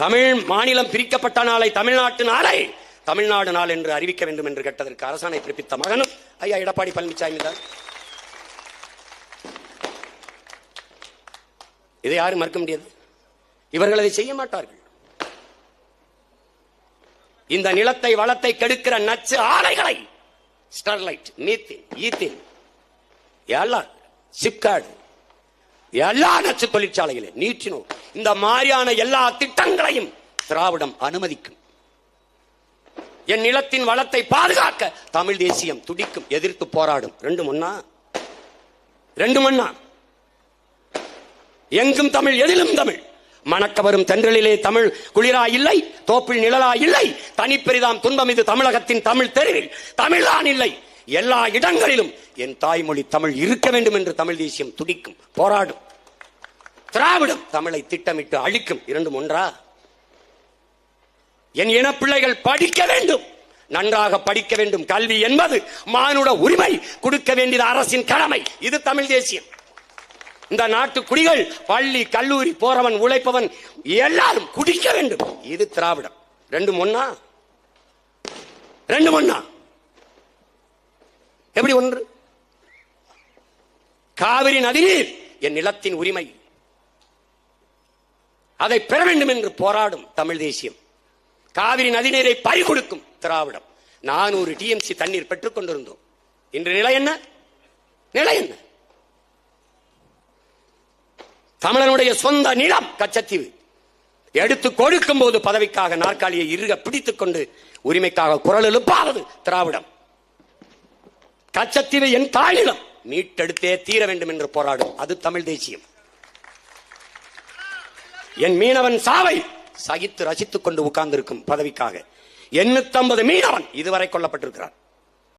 தமிழ் மாநிலம் பிரிக்கப்பட்ட நாளை தமிழ்நாட்டு நாளை தமிழ்நாடு நாள் என்று அறிவிக்க வேண்டும் என்று கேட்டதற்கு அரசாணை பிறப்பித்த மகனும் ஐயா எடப்பாடி பழனிசாமி தான். இதை யாரும் மறுக்க முடியாது. இவர்கள் அதை செய்ய மாட்டார்கள். இந்த நிலத்தை வளத்தை கெடுக்கிற நச்சு ஆலைகளை ஸ்டெர்லைட் மீத்தின் ஈத்தின் எல்லாம் சிப்கார்டு எல்லா நச்சு தொழிற்சாலைகளும் நீற்றினோம் இந்த மாதிரியான எல்லா திட்டங்களையும் திராவிடம் அனுமதிக்கும். என் நிலத்தின் வளத்தை பாதுகாக்க தமிழ் தேசியம் துடிக்கும் எதிர்த்து போராடும். ரெண்டு மண்ணா ரெண்டு மண்ணா எங்கும் தமிழ் எதிலும் தமிழ். மணக்க வரும் தென்றலிலே தமிழ் குளிரா இல்லை தோப்பில் நிழலா இல்லை தனிப்பெரிதாம் துன்பம் இது தமிழகத்தின் தமிழ் தெருவில். தமிழ்தான் இல்லை. எல்லா இடங்களிலும் என் தாய்மொழி தமிழ் இருக்க வேண்டும் என்று தமிழ் தேசியம் துடிக்கும் போராடும். திராவிடம் தமிழை திட்டமிட்டு அழிக்கும் இரண்டும் ஒன்றா? என் இனப்பிள்ளைகள் படிக்க வேண்டும். நன்றாக படிக்க வேண்டும். கல்வி என்பது மானுட உரிமை. கொடுக்க வேண்டியது அரசின் கடமை. இது தமிழ் தேசியம். இந்த நாட்டு குடிகள் பள்ளி கல்லூரி போறவன் உழைப்பவன் எல்லாரும் குடிக்க வேண்டும். இது திராவிடம். ரெண்டு ஒன்னா ரெண்டு ஒன்னா எப்படி ஒன்று? காவிரி நதிநீர் என் நிலத்தின் உரிமை. அதை பெற வேண்டும் என்று போராடும் தமிழ் தேசியம். காவிரி நதிநீரை பறிகொடுக்கும் திராவிடம். நானூறு டிஎம்சி தண்ணீர் பெற்றுக் கொண்டிருந்தோம். இன்று நிலை என்ன? நிலை என்ன? தமிழனுடைய சொந்த நிலம் கச்சத்தீவு. எடுத்து கொடுக்கும் போது பதவிக்காக நாற்காலியை இருக பிடித்துக் கொண்டு உரிமைக்காக குரல் எழுப்பாதது திராவிடம். கச்சத்தீவு என் தாய்நிலம் மீட்டெடுத்தே தீர வேண்டும் என்று போராடும். அது தமிழ் தேசியம். என் மீனவன் சாவை சகித்து ரசித்துக் கொண்டு உட்கார்ந்திருக்கும் பதவிக்காக. எண்ணூத்தம்பது மீனவன் இதுவரை கொல்லப்பட்டிருக்கிறார்